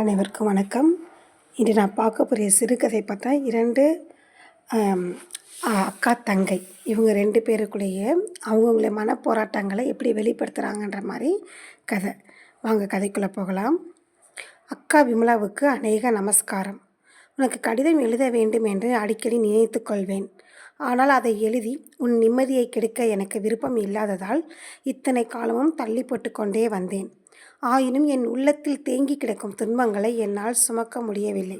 அனைவருக்கும் வணக்கம். இன்று நான் பார்க்க போகிற சிறுகதை பார்த்தா இரண்டு அக்கா தங்கை. இவங்க ரெண்டு பேருக்குள்ளேயே அவங்கவுங்கள மனப்போராட்டங்களை எப்படி வெளிப்படுத்துகிறாங்கன்ற மாதிரி கதை. வாங்க கதைக்குள்ளே போகலாம். அக்கா விமலாவுக்கு அநேக நமஸ்காரம். உனக்கு கடிதம் எழுத வேண்டும் என்று அடிக்கடி நினைத்து கொள்வேன். ஆனால் அதை எழுதி உன் நிம்மதியை கெடுக்க எனக்கு விருப்பம் இல்லாததால் இத்தனை காலமும் தள்ளி போட்டு கொண்டே வந்தேன். ஆயினும் என் உள்ளத்தில் தேங்கி கிடக்கும் துன்பங்களை என்னால் சுமக்க முடியவில்லை.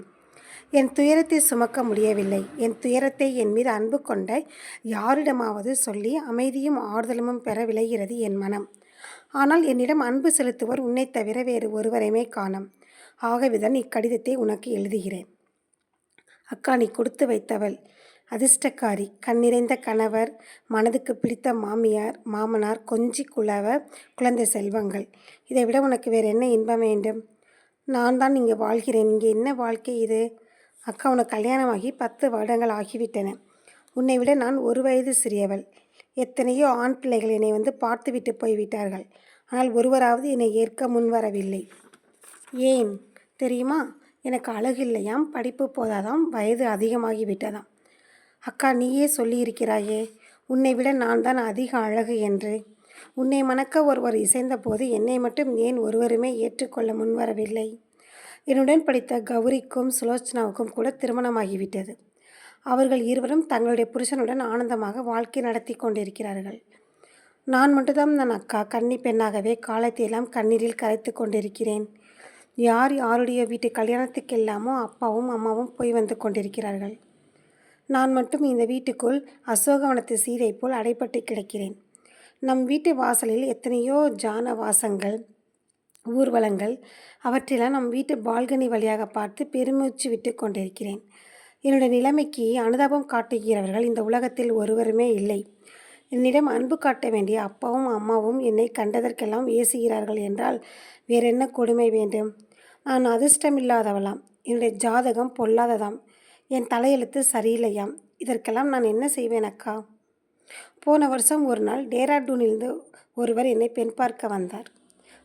என் துயரத்தை சுமக்க முடியவில்லை. என் துயரத்தை என் மீது அன்பு கொண்ட யாரிடமாவது சொல்லி அமைதியும் ஆறுதலும் பெற விளைகிறது என் மனம். ஆனால் என்னிடம் அன்பு செலுத்துவர் உன்னை தவிர வேறு ஒருவரையுமே காணம். ஆகவேதான் இக்கடிதத்தை உனக்கு எழுதுகிறேன். அக்கா நீ கொடுத்து வைத்தவள். அதிர்ஷ்டக்காரி கண்ணிறைந்த கணவர் மனதுக்கு பிடித்த மாமியார் மாமனார் கொஞ்சி குலவ குழந்தை செல்வங்கள். இதை விட உனக்கு வேறு என்ன இன்பம் வேண்டும்? நான் தான் இங்கே வாழ்கிறேன். இங்கே என்ன வாழ்க்கை இது? அக்கா உனக்கு கல்யாணமாகி பத்து வருடங்கள் ஆகிவிட்டன. உன்னை விட நான் ஒரு வயது சிறியவள். எத்தனையோ ஆண் பிள்ளைகள் என்னை வந்து பார்த்துவிட்டு போய்விட்டார்கள். ஆனால் ஒருவராவது என்னை ஏற்க முன்வரவில்லை. ஏன்? தெரியுமா? எனக்கு அழகு இல்லையாம் படிப்பு போதாதாம் வயது அதிகமாகி விட்டதாம் அக்கா நீயே சொல்லியிருக்கிறாயே உன்னை விட நான் தான் அதிக அழகு என்று. உன்னை மணக்க ஒருவர் இசைந்தபோது என்னை மட்டும் ஏன் ஒருவருமே ஏற்றுக்கொள்ள முன்வரவில்லை. என்னுடன் படித்த கௌரிக்கும் சுலோச்சனாவுக்கும் கூட திருமணமாகிவிட்டது. அவர்கள் இருவரும் தங்களுடைய புருஷனுடன் ஆனந்தமாக வாழ்க்கை நடத்தி கொண்டிருக்கிறார்கள். நான் மட்டும்தான் நான் அக்கா கன்னி பெண்ணாகவே காலத்தையெல்லாம் கண்ணீரில் கரைத்து கொண்டிருக்கிறேன். யார் யாருடைய வீட்டு கல்யாணத்துக்கெல்லாமோ அப்பாவும் அம்மாவும் போய் வந்து கொண்டிருக்கிறார்கள். நான் மட்டும் இந்த வீட்டுக்குள் அசோகவனத்து சீதை போல் அடைப்பட்டு கிடக்கிறேன். நம் வீட்டு வாசலில் எத்தனையோ ஜான வாசங்கள் ஊர்வலங்கள் அவற்றெல்லாம் நம் வீட்டு பால்கனி வழியாக பார்த்து பெருமூச்சு விட்டு கொண்டிருக்கிறேன். என்னுடைய நிலைமைக்கு அனுதாபம் காட்டுகிறவர்கள் இந்த உலகத்தில் ஒருவருமே இல்லை. என்னிடம் அன்பு காட்ட வேண்டிய அப்பாவும் அம்மாவும் என்னை கண்டதற்கெல்லாம் ஏசுகிறார்கள் என்றால் வேறென்ன கொடுமை வேண்டும்? நான் அதிர்ஷ்டமில்லாதவளாம். என்னுடைய ஜாதகம் பொல்லாததாம். என் தலையெழுத்து சரியில்லையாம் இதற்கெல்லாம் நான் என்ன செய்வேன் அக்கா? போன வருஷம் ஒரு நாள் டேராடூனிலிருந்து ஒருவர் என்னை பெண் பார்க்க வந்தார்.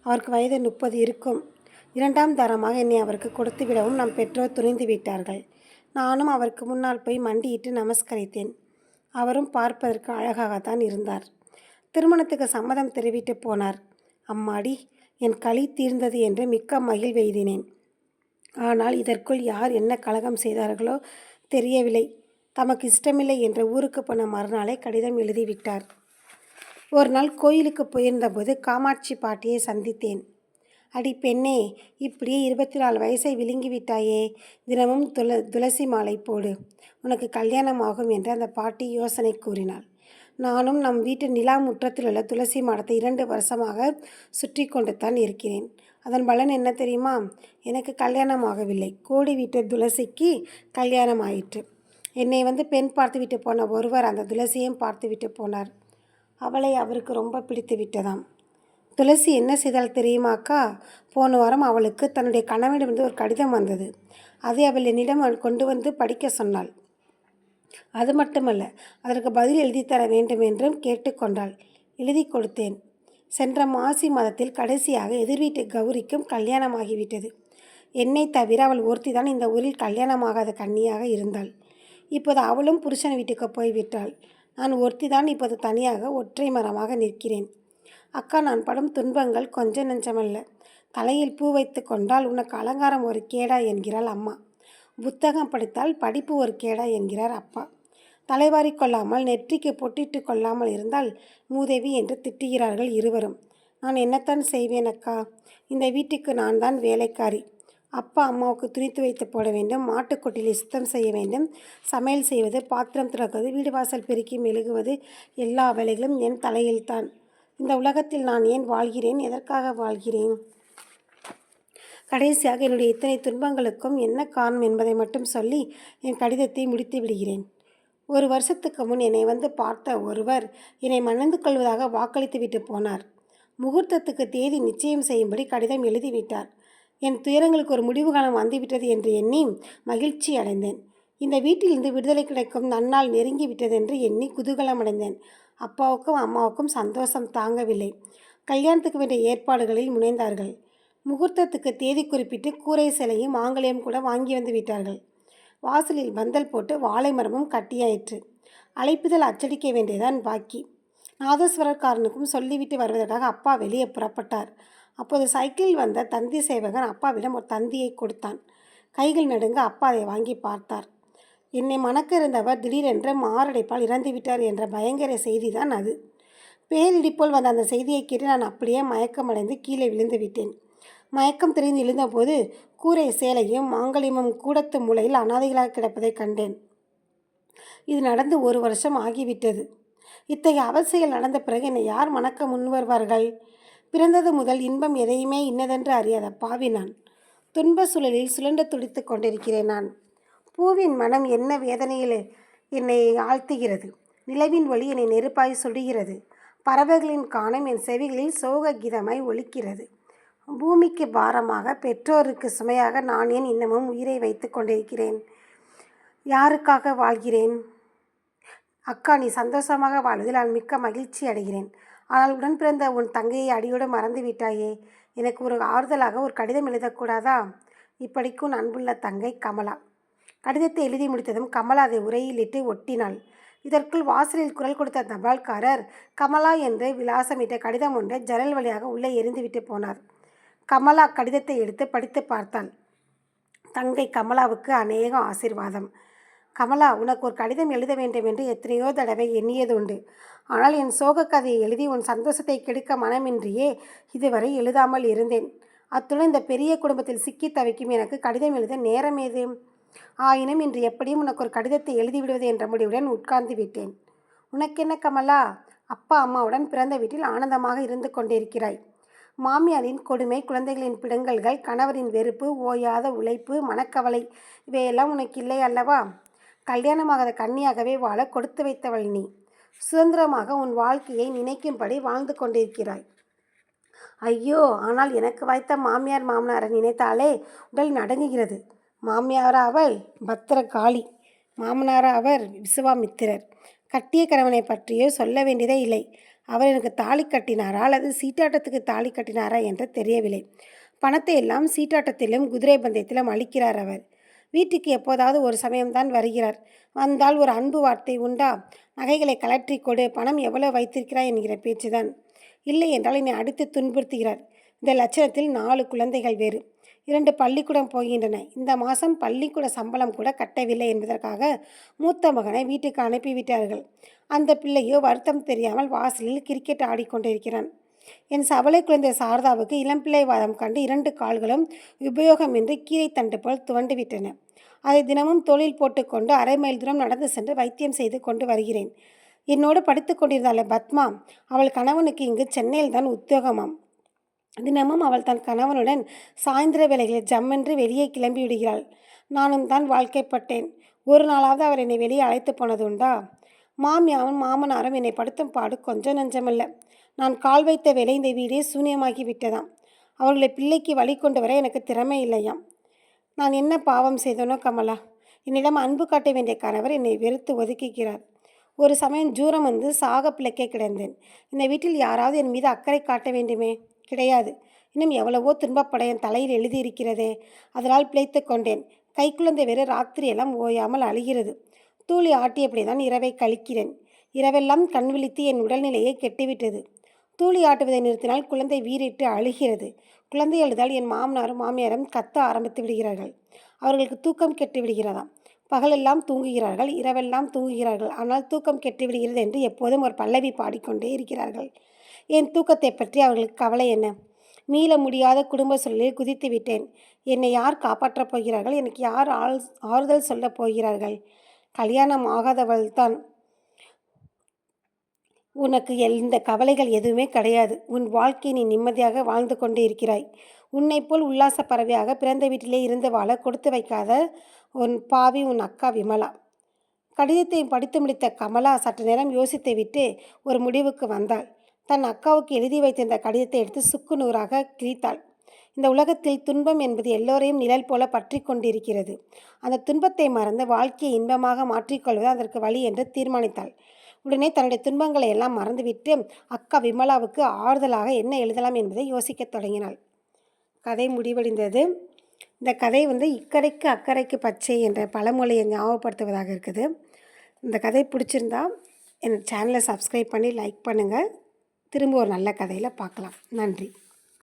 அவருக்கு வயது முப்பது இருக்கும். இரண்டாம் தரமாக என்னை அவருக்கு கொடுத்து விடவும் நம் பெற்றோர் துணிந்து விட்டார்கள். நானும் அவருக்கு முன்னால் போய் மண்டியிட்டு நமஸ்கரித்தேன். அவரும் பார்ப்பதற்கு அழகாகத்தான் இருந்தார். திருமணத்துக்கு சம்மதம் தெரிவித்து போனார். அம்மாடி என் களி தீர்ந்தது என்று மிக்க மகிழ்வெய்தினேன் ஆனால் இதற்குள் யார் என்ன கலகம் செய்தார்களோ தெரியவில்லை. தமக்கு இஷ்டமில்லை என்று ஊருக்கு போன மறுநாளே கடிதம் எழுதிவிட்டார். ஒரு நாள் கோயிலுக்கு போயிருந்தபோது காமாட்சி பாட்டியை சந்தித்தேன். அடி பெண்ணே இப்படியே இருபத்தி நாலு வயசை விழுங்கி விட்டாயே தினமும் துள துளசி மாலை போடு. உனக்கு கல்யாணம் ஆகும் என்று அந்த பாட்டி யோசனை கூறினாள். நானும் நம் வீட்டு நிலா முற்றத்தில் உள்ள துளசி மாடத்தை இரண்டு வருஷமாக சுற்றி கொண்டு தான் இருக்கிறேன். அதன் பலன் என்ன தெரியுமா? எனக்கு கல்யாணம் ஆகவில்லை. கோடி வீட்டு துளசிக்கு கல்யாணம் ஆயிற்று. என்னை வந்து பெண் பார்த்து விட்டு போன ஒருவர் அந்த துளசியையும் பார்த்துவிட்டு போனார். அவளை அவருக்கு ரொம்ப பிடித்து விட்டதாம். துளசி என்ன செய்தால் தெரியுமாக்கா? போன வாரம் அவளுக்கு தன்னுடைய கணவனிடமிருந்து ஒரு கடிதம் வந்தது. அதை அவள் என்னிடம் கொண்டு வந்து படிக்க சொன்னாள். அது மட்டுமல்ல அதற்கு பதில் எழுதி தர வேண்டும் என்றும் கேட்டுக்கொண்டாள். எழுதி கொடுத்தேன். சென்ற மாசி மாதத்தில் கடைசியாக எதிர் வீட்டு கௌரிக்கும் கல்யாணமாகிவிட்டது. என்னை தவிர அவள் ஒருத்திதான் இந்த ஊரில் கல்யாணமாகாத கன்னியாக இருந்தாள். இப்போது அவளும் புருஷன் வீட்டுக்கு போய்விட்டாள். நான் ஒருத்திதான் இப்போது தனியாக ஒற்றை மரமாக நிற்கிறேன். அக்கா நான் படும் துன்பங்கள் கொஞ்சம் நெஞ்சமல்ல. தலையில் பூ வைத்து கொண்டால் உனக்கு அலங்காரம் ஒரு கேடா என்கிறாள் அம்மா. புத்தகம் படித்தால் படிப்பு ஒரு கேடா என்கிறார் அப்பா. தலைவாரி கொள்ளாமல் நெற்றிக்கு பொட்டிட்டு கொள்ளாமல் இருந்தால் மூதேவி என்று திட்டுகிறார்கள் இருவரும். நான் என்னத்தான் செய்வேன் அக்கா? இந்த வீட்டுக்கு நான் தான் வேலைக்காரி. அப்பா அம்மாவுக்கு துணித்து வைத்து போட வேண்டும் மாட்டுக்கொட்டிலை சுத்தம் செய்ய வேண்டும் சமையல் செய்வது பாத்திரம் துறக்குவது வீடு வாசல் பெருக்கி மெழுகுவது எல்லா வேலைகளும் என் தலையில்தான். இந்த உலகத்தில் நான் ஏன் வாழ்கிறேன்? எதற்காக வாழ்கிறேன்? கடைசியாக என்னுடைய இத்தனை துன்பங்களுக்கும் என்ன காரணம் என்பதை மட்டும் சொல்லி என் கடிதத்தை முடித்து விடுகிறேன். ஒரு வருஷத்துக்கு முன் என்னை வந்து பார்த்த ஒருவர் என்னை மணந்து கொள்வதாக வாக்களித்து விட்டு போனார். முகூர்த்தத்துக்கு தேதி நிச்சயம் செய்யும்படி கடிதம் எழுதிவிட்டார். என் துயரங்களுக்கு ஒரு முடிவு காலம் வந்துவிட்டது என்று எண்ணி மகிழ்ச்சி அடைந்தேன். இந்த வீட்டிலிருந்து விடுதலை கிடைக்கும் நன்னால் நெருங்கி விட்டது என்று எண்ணி குதூகலம் அடைந்தேன். அப்பாவுக்கும் அம்மாவுக்கும் சந்தோஷம் தாங்கவில்லை. கல்யாணத்துக்கு வேண்டிய ஏற்பாடுகளில் முனைந்தார்கள். முகூர்த்தத்துக்கு தேதி குறிப்பிட்டு கூரை சிலையும் மாங்கல்யம் கூட வாங்கி வந்து விட்டார்கள். வாசலில் பந்தல் போட்டு வாழை மரமும் கட்டியாயிற்று. அழைப்புதல் அச்சடிக்க வேண்டியதான் பாக்கி. நாதஸ்வரக்காரனுக்கும் சொல்லிவிட்டு வருவதற்காக அப்பா வெளியே புறப்பட்டார். அப்போது சைக்கிளில் வந்த தந்தி சேவகன் அப்பாவிடம் ஒரு தந்தியை கொடுத்தான். கைகள் நடுங்க அப்பா அதை வாங்கி பார்த்தார். என்னை மணக்க இருந்தவர் திடீரென்று மாரடைப்பால் இறந்துவிட்டார் என்ற பயங்கர செய்திதான் அது. பேரிடிப்போல் வந்த அந்த செய்தியை கேட்டு நான் அப்படியே மயக்கமடைந்து கீழே விழுந்து விட்டேன். மயக்கம் தெரிந்து எழுந்தபோது கூரை சேலையும் மாங்கலியமும் கூடத்து மூலையில் அனாதைகளாக கிடப்பதை கண்டேன். இது நடந்து ஒரு வருஷம் ஆகிவிட்டது. இத்தகைய அவசியம் நடந்த பிறகு என்னை யார் மணக்க முன்வருவார்கள்? பிறந்தது முதல் இன்பம் எதையுமே இன்னதென்று அறியாத பாவி நான். துன்ப சுழலில் சுழண்டு துடித்து கொண்டிருக்கிறேன் நான். பூவின் மனம் என்ன வேதனையில் என்னை ஆழ்த்துகிறது? நிலவின் ஒளி என்னை நெருப்பாய் சுடுகிறது. பறவைகளின் காணம் என் செவிகளில் சோக கீதமாய் ஒலிக்கிறது. பூமிக்கு பாரமாக பெற்றோருக்கு சுமையாக நான் ஏன் இன்னமும் உயிரை வைத்து கொண்டிருக்கிறேன்? யாருக்காக வாழ்கிறேன்? அக்கா நீ சந்தோஷமாக வாழ்வதில் நான் மிக்க மகிழ்ச்சி அடைகிறேன். ஆனால் உடன் பிறந்த உன் தங்கையை அடியோடு மறந்து விட்டாயே. எனக்கு ஒரு ஆறுதலாக ஒரு கடிதம் எழுதக்கூடாதா? இப்படிக்கும் அன்புள்ள தங்கை கமலா. கடிதத்தை எழுதி முடித்ததும் கமலா அதை உரையிலிட்டு ஒட்டினாள். இதற்குள் வாசலில் குரல் கொடுத்த தபால்காரர் கமலா என்று விலாசமிட்ட கடிதம் ஒன்றை ஜன்னல் வழியாக உள்ளே எரிந்துவிட்டு போனார். கமலா கடிதத்தை எடுத்து படித்து பார்த்தாள் தங்கை கமலாவுக்கு அநேகம் ஆசீர்வாதம். கமலா உனக்கு ஒரு கடிதம் எழுத வேண்டும் என்று எத்தனையோ தடவை எண்ணியது உண்டு. ஆனால் என் சோக கதையை எழுதி உன் சந்தோஷத்தை கெடுக்க மனமின்றியே இதுவரை எழுதாமல் இருந்தேன். அத்துடன் இந்த பெரிய குடும்பத்தில் சிக்கி தவிக்கும் எனக்கு கடிதம் எழுத நேரம் ஏது? ஆயினும் இன்று எப்படியும் உனக்கு ஒரு கடிதத்தை எழுதிவிடுவது என்ற முடிவுடன் உட்கார்ந்து விட்டேன். உனக்கென்ன கமலா? அப்பா அம்மாவுடன் பிறந்த வீட்டில் ஆனந்தமாக இருந்து கொண்டிருக்கிறாய். மாமியாரின் கொடுமை குழந்தைகளின் பிடுங்கல்கள் கணவரின் வெறுப்பு ஓயாத உழைப்பு மனக்கவலை இவையெல்லாம் உனக்கு இல்லை அல்லவா? கல்யாணமாகாத கன்னியாகவே வாழ கொடுத்து வைத்தவள் நீ. சுதந்திரமாக உன் வாழ்க்கையை நினைக்கும்படி வாழ்ந்து கொண்டிருக்கிறாய். ஐயோ ஆனால் எனக்கு வாய்த்த மாமியார் மாமனாரை நினைத்தாலே உடல் நடுங்குகிறது. மாமியாரா அவள்? பத்திரகாளி. மாமனாரா அவர்? விசுவாமித்திரர். கட்டிய கணவனை பற்றியோ சொல்ல வேண்டியதே இல்லை. அவர் எனக்கு தாலி கட்டினாரா அல்லது சீட்டாட்டத்துக்கு தாலி கட்டினாரா என்று தெரியவில்லை. பணத்தை எல்லாம் சீட்டாட்டத்திலும் குதிரை பந்தயத்திலும் அளிக்கிறார் அவர். வீட்டுக்கு எப்போதாவது ஒரு சமயம்தான் வருகிறார். வந்தால் ஒரு அன்பு வார்த்தை உண்டா? நகைகளை கலற்றி கொடு. பணம் எவ்வளோ வைத்திருக்கிறாய் என்கிற பேச்சுதான். இல்லை என்றால் என்னை அடித்து துன்புறுத்துகிறார். இந்த லட்சணத்தில் நாலு குழந்தைகள் வேறு. இரண்டு பள்ளிக்கூடம் போகின்றன. இந்த மாதம் பள்ளிக்கூட சம்பளம் கூட கட்டவில்லை என்பதற்காக மூத்த மகனை வீட்டுக்கு அனுப்பிவிட்டார்கள் அந்த பிள்ளையோ வருத்தம் தெரியாமல் வாசலில் கிரிக்கெட் ஆடிக்கொண்டிருக்கிறான் என் சவலை குழந்தை சாரதாவுக்கு இளம்பிள்ளை வாதம் கண்டு இரண்டு கால்களும் உபயோகமின்றி கீரை தண்டு போல் துவண்டுவிட்டன அதை தினமும் தொழில் போட்டுக்கொண்டு அரை மைல் தூரம் நடந்து சென்று வைத்தியம் செய்து கொண்டு வருகிறேன். என்னோடு படித்து கொண்டிருந்தாள் பத்மா. அவள் கணவனுக்கு இங்கு சென்னையில் தான் உத்தியோகமாம். தினமும் அவள் தன் கணவனுடன் சாயந்தர வேளைகளில் ஜம்மென்று வெளியே கிளம்பி விடுகிறாள். நானும் தான் வாழ்க்கைப்பட்டேன். ஒரு நாளாவது அவர் என்னை வெளியே அழைத்து போனது உண்டா? மாமியாவும் மாமனாரும் என்னை படுத்தும் பாடு கொஞ்சம் நஞ்சமில்லை. நான் கால் வைத்த வேலை இந்த வீடே சூன்யமாகி விட்டதாம். அவர்களை பிள்ளைக்கு வழி கொண்டு வர எனக்கு திறமை இல்லையாம். நான் என்ன பாவம் செய்தனோ கமலா? என்னிடம் அன்பு காட்ட வேண்டிய கணவர் என்னை வெறுத்து ஒதுக்குகிறார். ஒரு சமயம் ஜூரம் வந்து சாக பிள்ளைக்கே கிடந்தேன். இந்த வீட்டில் யாராவது என் மீது அக்கறை காட்ட வேண்டுமே? கிடையாது. இன்னும் எவ்வளவோ துன்பப்பட என் தலையில் எழுதியிருக்கிறதே. அதனால் பிழைத்து கொண்டேன். கைக்குழந்தை வேறு ராத்திரியெல்லாம் ஓயாமல் அழுகிறது. தூளி ஆட்டியபடி தான் இரவை கழிக்கிறேன். இரவெல்லாம் கண் விழித்து என் உடல்நிலையை கெட்டுவிட்டது. தூளி ஆட்டுவதை நிறுத்தினால் குழந்தை வீறிட்டு அழுகிறது. குழந்தை அழுதால் என் மாமனாரும் மாமியாரும் கத்த ஆரம்பித்து விடுகிறார்கள். அவர்களுக்கு தூக்கம் கெட்டு விடுகிறதாம். பகலெல்லாம் தூங்குகிறார்கள். இரவெல்லாம் தூங்குகிறார்கள். ஆனால் தூக்கம் கெட்டு விடுகிறது என்று எப்போதும் ஒரு பல்லவி பாடிக்கொண்டே இருக்கிறார்கள். என் தூக்கத்தை பற்றி அவர்களுக்கு கவலை என்ன? மீள முடியாத குடும்ப சூழலில் குதித்து விட்டேன். என்னை யார் காப்பாற்றப் போகிறார்கள்? எனக்கு யார் ஆள் ஆறுதல் சொல்லப் போகிறார்கள்? கல்யாணம் ஆகாதவள் தான். உனக்கு எந்த கவலைகள் எதுவுமே கிடையாது. உன் வாழ்க்கை நீ நிம்மதியாக வாழ்ந்து கொண்டு இருக்கிறாய். உன்னை போல் உல்லாச பறவையாக பிறந்த வீட்டிலே இருந்து வாழ கொடுத்து வைக்காத உன் பாவி உன் அக்கா விமலா. கடிதத்தை படித்து முடித்த கமலா சற்று நேரம் யோசித்து விட்டு ஒரு முடிவுக்கு வந்தாள். தன் அக்காவுக்கு எழுதி வைத்திருந்த கடிதத்தை எடுத்து சுக்கு நூறாக கிழித்தாள். இந்த உலகத்தில் துன்பம் என்பது எல்லோரையும் நிழல் போல பற்றி கொண்டிருக்கிறது. அந்த துன்பத்தை மறந்து வாழ்க்கையை இன்பமாக மாற்றிக்கொள்வது அதற்கு வழி என்று தீர்மானித்தாள். உடனே தன்னுடைய துன்பங்களை எல்லாம் மறந்துவிட்டு அக்கா விமலாவுக்கு ஆறுதலாக என்ன எழுதலாம் என்பதை யோசிக்கத் தொடங்கினாள். கதை முடிவடைந்தது. இந்த கதை வந்து இக்கரைக்கு அக்கறைக்கு பச்சை என்ற பழமொழியை ஞாபகப்படுத்துவதாக இருக்குது. இந்த கதை பிடிச்சிருந்தா என் சேனலை சப்ஸ்கிரைப் பண்ணி லைக் பண்ணுங்கள் திரும்ப ஒரு நல்ல கதையில் பார்க்கலாம். நன்றி.